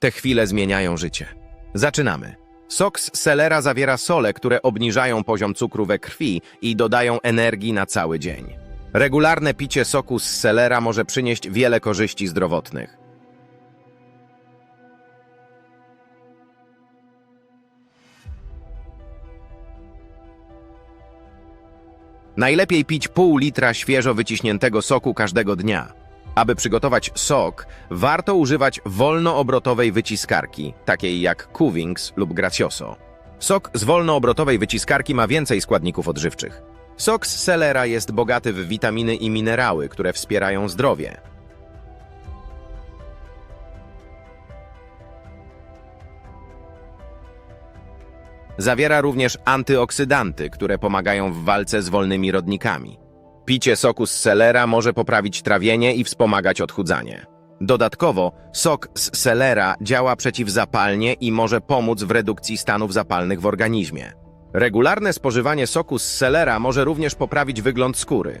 Te chwile zmieniają życie. Zaczynamy. Sok z selera zawiera sole, które obniżają poziom cukru we krwi i dodają energii na cały dzień. Regularne picie soku z selera może przynieść wiele korzyści zdrowotnych. Najlepiej pić pół litra świeżo wyciśniętego soku każdego dnia. Aby przygotować sok, warto używać wolnoobrotowej wyciskarki, takiej jak Cuvings lub Gracioso. Sok z wolnoobrotowej wyciskarki ma więcej składników odżywczych. Sok z selera jest bogaty w witaminy i minerały, które wspierają zdrowie. Zawiera również antyoksydanty, które pomagają w walce z wolnymi rodnikami. Picie soku z selera może poprawić trawienie i wspomagać odchudzanie. Dodatkowo, sok z selera działa przeciwzapalnie i może pomóc w redukcji stanów zapalnych w organizmie. Regularne spożywanie soku z selera może również poprawić wygląd skóry.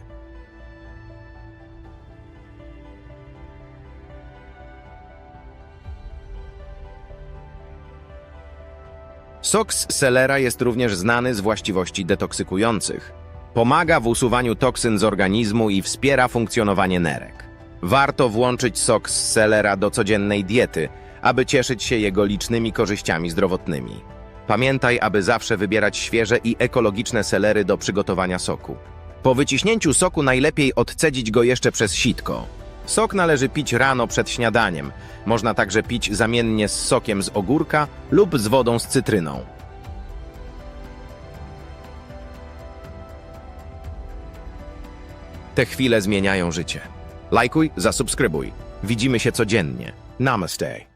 Sok z selera jest również znany z właściwości detoksykujących. Pomaga w usuwaniu toksyn z organizmu i wspiera funkcjonowanie nerek. Warto włączyć sok z selera do codziennej diety, aby cieszyć się jego licznymi korzyściami zdrowotnymi. Pamiętaj, aby zawsze wybierać świeże i ekologiczne selery do przygotowania soku. Po wyciśnięciu soku najlepiej odcedzić go jeszcze przez sitko. Sok należy pić rano przed śniadaniem. Można także pić zamiennie z sokiem z ogórka lub z wodą z cytryną. Te chwile zmieniają życie. Lajkuj, zasubskrybuj. Widzimy się codziennie. Namaste.